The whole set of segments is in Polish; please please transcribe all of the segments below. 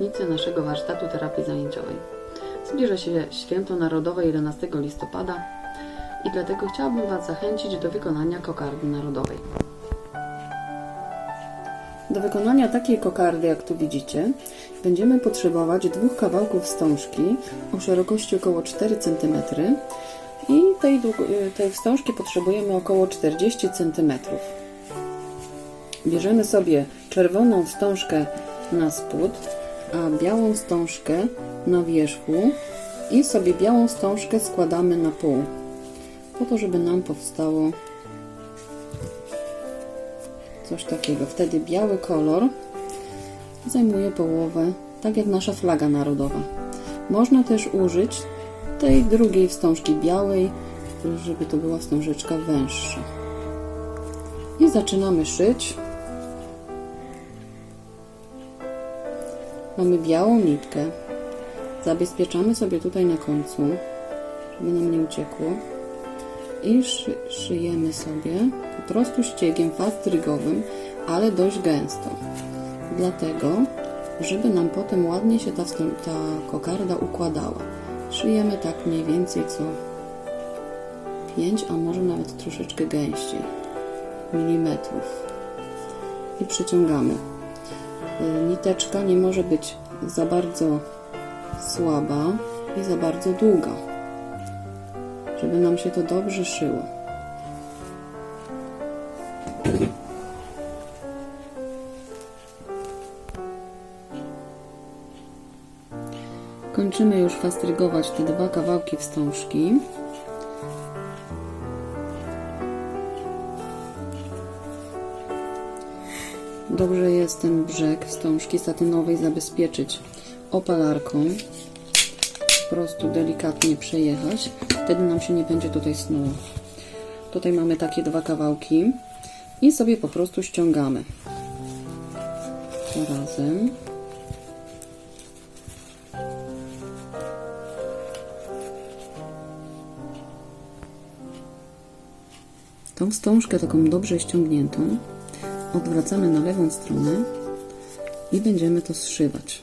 uczestnicy naszego warsztatu terapii zajęciowej. Zbliża się święto narodowe 11 listopada i dlatego chciałabym Was zachęcić do wykonania kokardy narodowej. Do wykonania takiej kokardy, jak tu widzicie, będziemy potrzebować dwóch kawałków wstążki o szerokości około 4 cm i tej, dług- tej wstążki potrzebujemy około 40 cm. Bierzemy sobie czerwoną wstążkę na spód, a białą wstążkę na wierzchu i sobie białą wstążkę składamy na pół, po to, żeby nam powstało coś takiego. Wtedy biały kolor zajmuje połowę, tak jak nasza flaga narodowa. Można też użyć tej drugiej wstążki białej, żeby to była wstążeczka węższa. I zaczynamy szyć. Mamy białą nitkę. Zabezpieczamy sobie tutaj na końcu, żeby nam nie uciekło. I szy, szyjemy sobie po prostu ściegiem fastrygowym, ale dość gęsto. Dlatego, żeby nam potem ładnie się ta, ta kokarda układała. Szyjemy tak mniej więcej co 5, a może nawet troszeczkę gęściej milimetrów. I przyciągamy. Y, Niteczka nie może być za bardzo słaba i za bardzo długa, żeby nam się to dobrze szyło. Kończymy już fastrygować te dwa kawałki wstążki. Dobrze jest ten brzeg wstążki satynowej zabezpieczyć opalarką. Po prostu delikatnie przejechać. Wtedy nam się nie będzie tutaj snuło. Tutaj mamy takie dwa kawałki i sobie po prostu ściągamy. Razem. Tą wstążkę taką dobrze ściągniętą odwracamy na lewą stronę i będziemy to zszywać.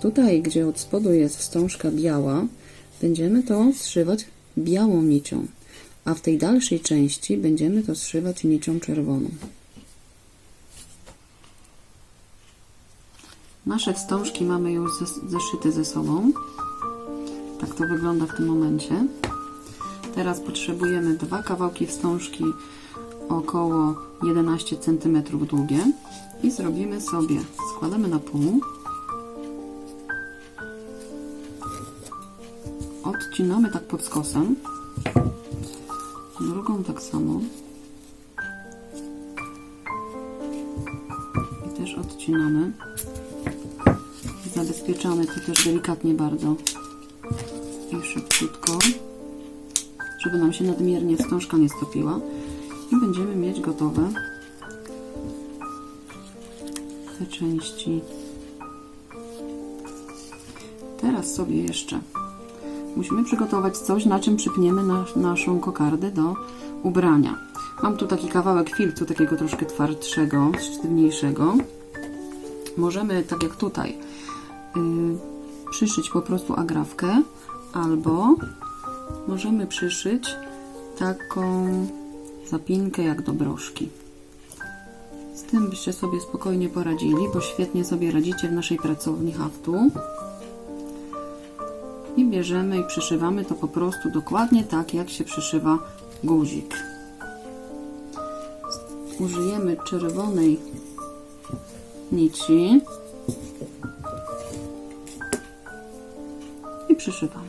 Tutaj, gdzie od spodu jest wstążka biała, będziemy to zszywać białą nicią, a w tej dalszej części będziemy to zszywać nicią czerwoną. Nasze wstążki mamy już zes- zeszyte ze sobą. Tak to wygląda w tym momencie. Teraz potrzebujemy dwa kawałki wstążki około 11 cm długie i zrobimy sobie, składamy na pół, odcinamy tak pod skosem, drugą tak samo i też odcinamy, zabezpieczamy to też delikatnie bardzo i szybciutko żeby nam się nadmiernie wstążka nie stopiła. I będziemy mieć gotowe te części. Teraz sobie jeszcze musimy przygotować coś na czym przypniemy nasz, naszą kokardę do ubrania. Mam tu taki kawałek filcu takiego troszkę twardszego sztywniejszego. Możemy tak jak tutaj yy, przyszyć po prostu agrafkę albo możemy przyszyć taką zapinkę jak do broszki. Z tym byście sobie spokojnie poradzili, bo świetnie sobie radzicie w naszej pracowni haftu. I bierzemy i przyszywamy to po prostu dokładnie tak, jak się przyszywa guzik. Użyjemy czerwonej nici i przyszywamy.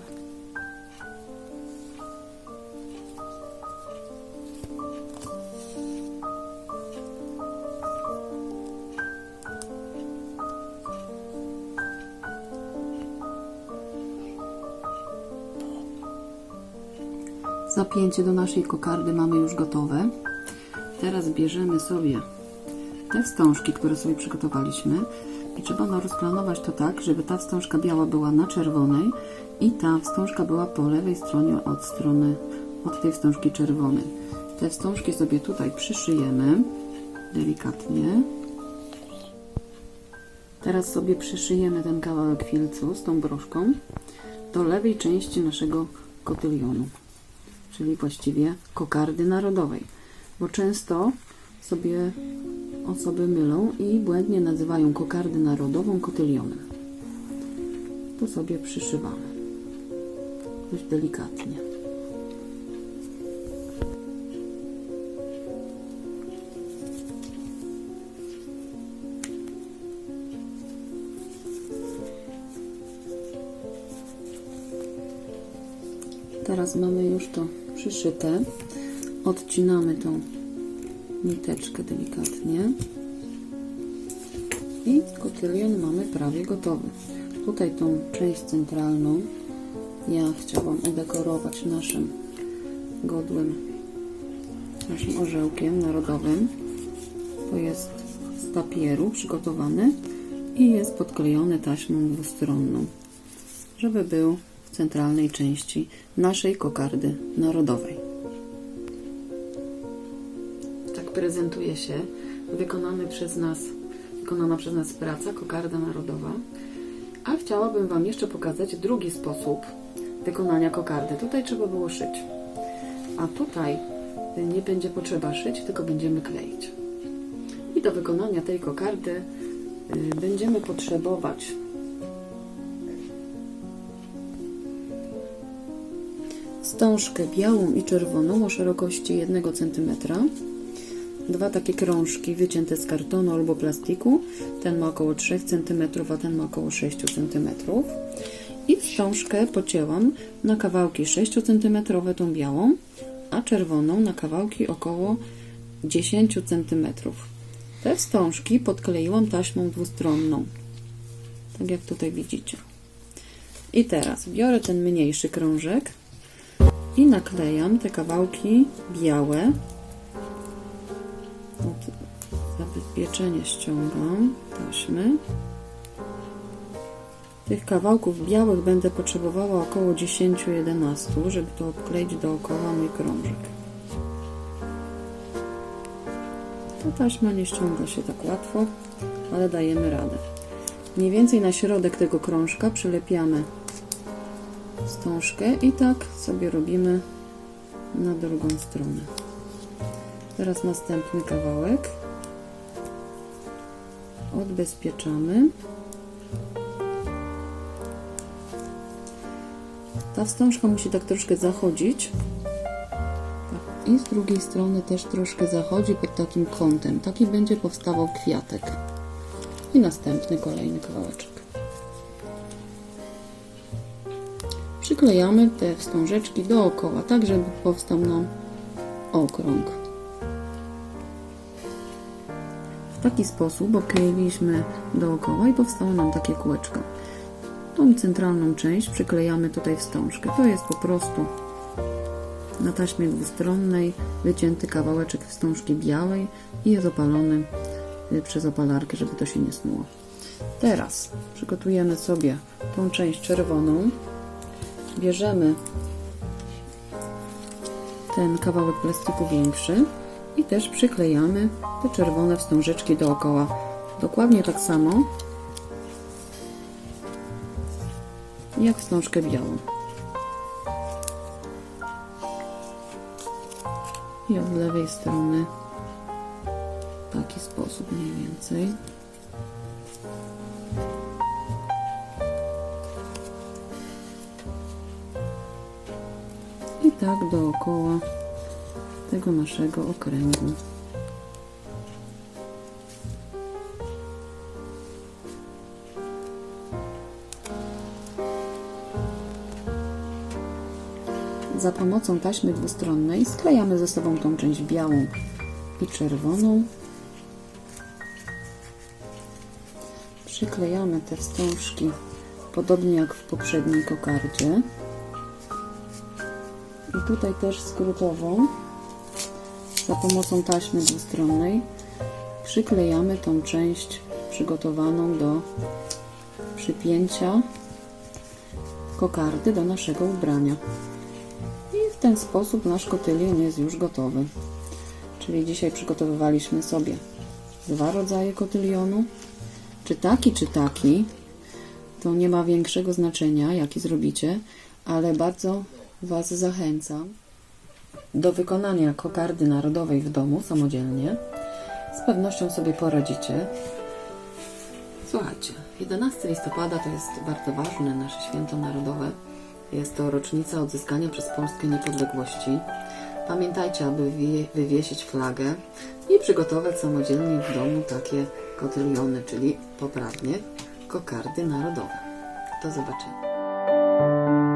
Zapięcie do naszej kokardy mamy już gotowe. Teraz bierzemy sobie te wstążki, które sobie przygotowaliśmy i trzeba no rozplanować to tak, żeby ta wstążka biała była na czerwonej i ta wstążka była po lewej stronie od strony od tej wstążki czerwonej. Te wstążki sobie tutaj przyszyjemy delikatnie. Teraz sobie przyszyjemy ten kawałek filcu z tą broszką do lewej części naszego kotylionu, czyli właściwie kokardy narodowej, bo często sobie osoby mylą i błędnie nazywają kokardę narodową kotylionem. To sobie przyszywamy dość delikatnie. Teraz mamy już to przyszyte. Odcinamy tą niteczkę delikatnie. I kotylion mamy prawie gotowy. Tutaj tą część centralną ja chciałam udekorować naszym godłem, naszym orzełkiem narodowym. To jest z papieru przygotowany i jest podklejony taśmą dwustronną, żeby był centralnej części naszej kokardy narodowej. Tak prezentuje się wykonany przez nas, wykonana przez nas praca kokarda narodowa. A chciałabym Wam jeszcze pokazać drugi sposób wykonania kokardy. Tutaj trzeba było szyć, a tutaj nie będzie potrzeba szyć, tylko będziemy kleić. I do wykonania tej kokardy y, będziemy potrzebować wstążkę białą i czerwoną o szerokości 1 cm, dwa takie krążki wycięte z kartonu albo plastiku, ten ma około 3 cm, a ten ma około 6 cm. I wstążkę pocięłam na kawałki 6 cm tą białą, a czerwoną na kawałki około 10 cm. Te wstążki podkleiłam taśmą dwustronną, tak jak tutaj widzicie. I teraz biorę ten mniejszy krążek i naklejam te kawałki białe. Od zabezpieczenie ściągam taśmy. Tych kawałków białych będę potrzebowała około 10-11, żeby to obkleić dookoła mój krążek. Ta taśma nie ściąga się tak łatwo, ale dajemy radę. Mniej więcej na środek tego krążka przylepiamy wstążkę i tak sobie robimy na drugą stronę. Teraz następny kawałek odbezpieczamy. Ta wstążka musi tak troszkę zachodzić. Tak. I z drugiej strony też troszkę zachodzi pod takim kątem. Taki będzie powstawał kwiatek. I następny, kolejny kawałeczek. Przyklejamy te wstążeczki dookoła, tak żeby powstał nam okrąg. W taki sposób obkleiliśmy dookoła i powstało nam takie kółeczko. Tą centralną część przyklejamy tutaj wstążkę. To jest po prostu na taśmie dwustronnej wycięty kawałeczek wstążki białej i jest opalony y, przez opalarkę, żeby to się nie snuło. Teraz przygotujemy sobie tą część czerwoną. Bierzemy ten kawałek plastiku większy i też przyklejamy te czerwone wstążeczki dookoła. Dokładnie tak samo jak wstążkę białą. I od lewej strony w taki sposób mniej więcej. Tak dookoła tego naszego okręgu. Za pomocą taśmy dwustronnej sklejamy ze sobą tą część białą i czerwoną. Przyklejamy te wstążki podobnie jak w poprzedniej kokardzie. I tutaj też skrótową za pomocą taśmy dwustronnej przyklejamy tą część przygotowaną do przypięcia kokardy do naszego ubrania. I w ten sposób nasz kotylion jest już gotowy. Czyli dzisiaj przygotowywaliśmy sobie dwa rodzaje kotylionu. Czy taki, czy taki, to nie ma większego znaczenia, jaki zrobicie, ale bardzo Was zachęcam do wykonania kokardy narodowej w domu samodzielnie. Z pewnością sobie poradzicie. Słuchajcie, 11 listopada to jest bardzo ważne nasze święto narodowe. Jest to rocznica odzyskania przez Polskę niepodległości. Pamiętajcie, aby wie- wywiesić flagę i przygotować samodzielnie w domu takie kotyliony, czyli poprawnie kokardy narodowe. Do zobaczenia.